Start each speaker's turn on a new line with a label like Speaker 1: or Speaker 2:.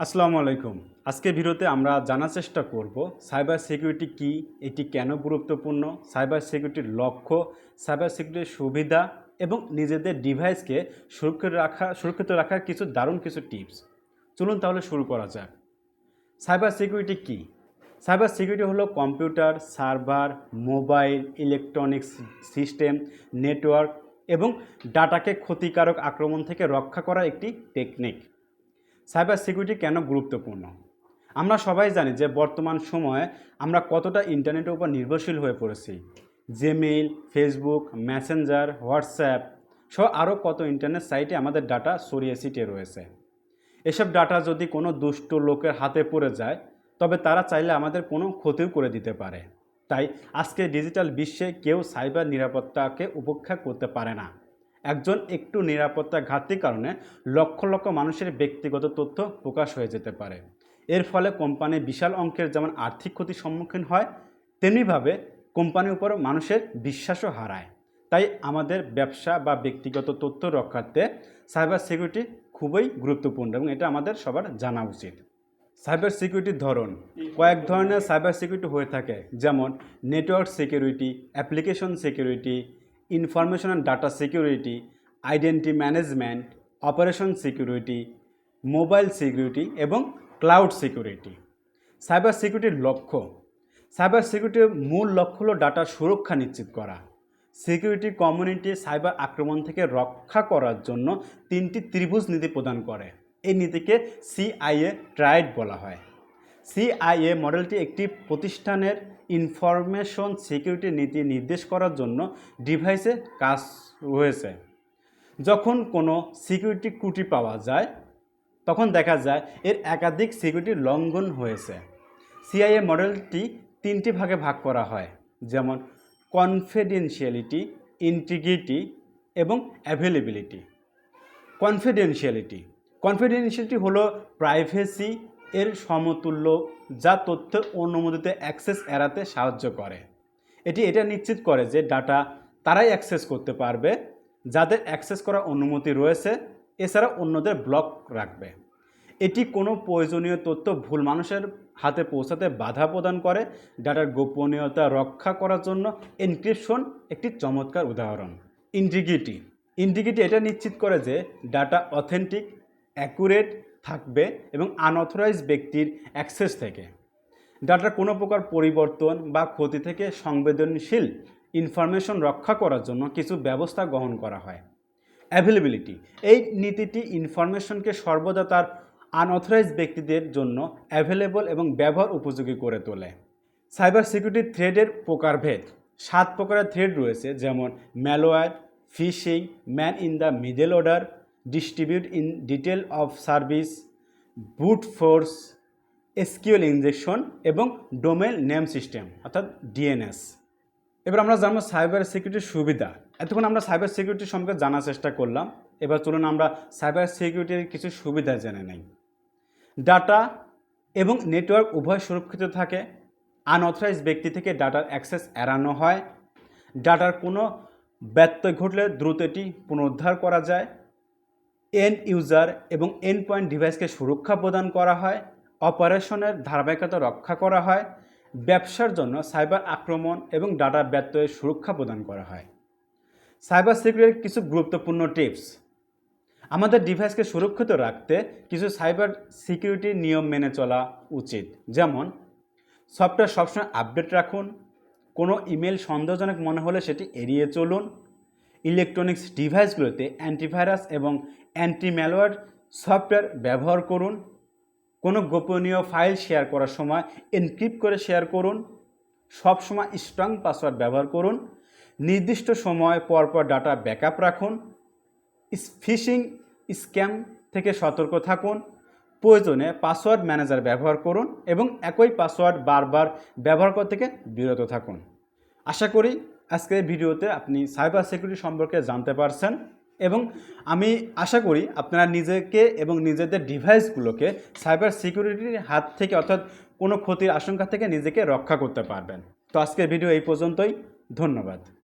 Speaker 1: আসসালামু আলাইকুম। আজকে ভিডিওতে আমরা জানার চেষ্টা করব সাইবার সিকিউরিটি কি, এটি কেন গুরুত্বপূর্ণ, সাইবার সিকিউরিটির লক্ষ্য, সাইবার সিকিউরিটির সুবিধা এবং নিজেদের ডিভাইসকে সুরক্ষিত রাখা, সুরক্ষিত রাখার কিছু দারুণ কিছু টিপস। চলুন তাহলে শুরু করা যাক। সাইবার সিকিউরিটি কি? সাইবার সিকিউরিটি হলো computer, server, mobile, electronics system, network এবং ডাটাকে ক্ষতিকারক আক্রমণ থেকে রক্ষা করা একটি টেকনিক। সাইবার সিকিউরিটি কেন গুরুত্বপূর্ণ? আমরা সবাই জানি যে বর্তমান সময়ে আমরা কতটা ইন্টারনেটের উপর নির্ভরশীল হয়ে পড়েছি। জিমেইল ফেসবুক মেসেঞ্জার হোয়াটসঅ্যাপ সহ আরও কত ইন্টারনেট সাইটে আমাদের ডাটা ছড়িয়ে ছিটিয়ে রয়েছে। এসব ডাটা যদি কোনো দুষ্ট লোকের হাতে পড়ে যায়, তবে তারা চাইলে আমাদের কোনো ক্ষতিও করে দিতে পারে। তাই আজকে ডিজিটাল বিশ্বে কেউ সাইবার নিরাপত্তাকে উপেক্ষা করতে পারে না। একজন একটু নিরাপত্তা ঘাটতির কারণে লক্ষ লক্ষ মানুষের ব্যক্তিগত তথ্য প্রকাশ হয়ে যেতে পারে। এর ফলে কোম্পানি বিশাল অঙ্কের যেমন আর্থিক ক্ষতির সম্মুখীন হয়, তেমনিভাবে কোম্পানির উপর মানুষের বিশ্বাসও হারায়। তাই আমাদের ব্যবসা বা ব্যক্তিগত তথ্য রক্ষার্থে সাইবার সিকিউরিটি খুবই গুরুত্বপূর্ণ এবং এটা আমাদের সবার জানা উচিত। সাইবার সিকিউরিটির ধরন, কয়েক ধরনের সাইবার সিকিউরিটি হয়ে থাকে। যেমন network security application security information and data security, identity management, operation security, mobile security এবং ক্লাউড সিকিউরিটি। সাইবার সিকিউরিটির লক্ষ্য। সাইবার সিকিউরিটির মূল লক্ষ্য হলো ডাটার সুরক্ষা নিশ্চিত করা। সিকিউরিটি কমিউনিটি সাইবার আক্রমণ থেকে রক্ষা করার জন্য তিনটি ত্রিভুজ নীতি প্রদান করে। এই নীতিকে সিআইএ ট্রাইড বলা হয়। সিআইএ মডেলটি একটি প্রতিষ্ঠানের ইনফরমেশন সিকিউরিটি নীতি নির্দেশ করার জন্য ডিভাইসে কাজ হয়েছে। যখন কোনো সিকিউরিটি ত্রুটি পাওয়া যায়, তখন দেখা যায় এর একাধিক সিকিউরিটি লঙ্ঘন হয়েছে। সিআইএ মডেলটি তিনটি ভাগে ভাগ করা হয়, যেমন কনফিডেন্সিয়ালিটি ইন্টিগ্রিটি এবং অ্যাভেলেবিলিটি। কনফিডেন্সিয়ালিটি কনফিডেন্সিয়ালিটি হলো প্রাইভেসি এর সমতুল্য যা তথ্যের অনুমোদিত অ্যাক্সেস এড়াতে সাহায্য করে। এটি এটা নিশ্চিত করে যে ডাটা তারাই অ্যাক্সেস করতে পারবে, যাদের অ্যাক্সেস করার অনুমতি রয়েছে, এছাড়া অন্যদের ব্লক রাখবে। এটি কোনো প্রয়োজনীয় তথ্য ভুল মানুষের হাতে পৌঁছাতে বাধা প্রদান করে, ডাটার গোপনীয়তা রক্ষা করার জন্য এনক্রিপশন একটি চমৎকার উদাহরণ। ইন্টিগ্রিটি ইন্টিগ্রিটি এটা নিশ্চিত করে যে ডাটা অথেন্টিক, অ্যাকুরেট থাকবে এবং আনঅথরাইজ ব্যক্তির অ্যাক্সেস থেকে। ডাটার কোনো প্রকার পরিবর্তন বা ক্ষতি থেকে সংবেদনশীল ইনফরমেশন রক্ষা করার জন্য কিছু ব্যবস্থা গ্রহণ করা হয়। অ্যাভেলেবিলিটি এই নীতিটি ইনফরমেশনকে সর্বদা তার আনঅথরাইজ ব্যক্তিদের জন্য অ্যাভেলেবল এবং ব্যবহার উপযোগী করে তোলে। সাইবার সিকিউরিটি থ্রেডের প্রকারভেদ, সাত প্রকারের থ্রেড রয়েছে, যেমন malware phishing man in the middle order distribute in detail of service brute force SQL injection এবং ডোমেন নেম সিস্টেম অর্থাৎ ডিএনএস এবার আমরা জানব সাইবার সিকিউরিটির সুবিধা। এতক্ষণ আমরা সাইবার সিকিউরিটি সম্পর্কে জানার চেষ্টা করলাম। এবার চলুন আমরা সাইবার সিকিউরিটির কিছু সুবিধা জেনে নেই। ডাটা এবং নেটওয়ার্ক উভয় সুরক্ষিত থাকে। আনঅথরাইজ ব্যক্তি থেকে ডাটার অ্যাক্সেস এড়ানো হয়। ডাটার কোনো ব্যত্যয় ঘটলে দ্রুত এটি পুনরুদ্ধার করা যায়। এন্ড ইউজার এবং এন্ড পয়েন্ট ডিভাইসকে সুরক্ষা প্রদান করা হয়, অপারেশনের ধারাবাহিকতা রক্ষা করা হয়, ব্যবসার জন্য সাইবার আক্রমণ এবং ডাটা ব্যত্যয়ের সুরক্ষা প্রদান করা হয়। সাইবার সিকিউরিটির কিছু গুরুত্বপূর্ণ টিপস। আমাদের ডিভাইসকে সুরক্ষিত রাখতে কিছু সাইবার সিকিউরিটি নিয়ম মেনে চলা উচিত, যেমন, সফটওয়্যার সবসময় আপডেট রাখুন, কোনো ইমেল সন্দেহজনক মনে হলে সেটি এড়িয়ে চলুন ইলেকট্রনিক্স ডিভাইসগুলোতে অ্যান্টিভাইরাস এবং অ্যান্টি ম্যালওয়্যার সফটওয়্যার ব্যবহার করুন। কোনো গোপনীয় ফাইল শেয়ার করার সময় এনক্রিপ্ট করে শেয়ার করুন। সবসময় স্ট্রং পাসওয়ার্ড ব্যবহার করুন। নির্দিষ্ট সময় পরপর পর ডাটা ব্যাকআপ রাখুন ফিশিং স্ক্যাম থেকে সতর্ক থাকুন। প্রয়োজনে পাসওয়ার্ড ম্যানেজার ব্যবহার করুন এবং একই পাসওয়ার্ড বারবার ব্যবহার করা থেকে বিরত থাকুন। আশা করি আজকের ভিডিওতে আপনি সাইবার সিকিউরিটি সম্পর্কে জানতে পারছেন এবং আমি আশা করি আপনারা নিজেকে এবং নিজেদের ডিভাইসগুলোকে সাইবার সিকিউরিটির হাত থেকে অর্থাৎ কোনো ক্ষতির আশঙ্কা থেকে নিজেকে রক্ষা করতে পারবেন। তো আজকের ভিডিও এই পর্যন্তই। ধন্যবাদ।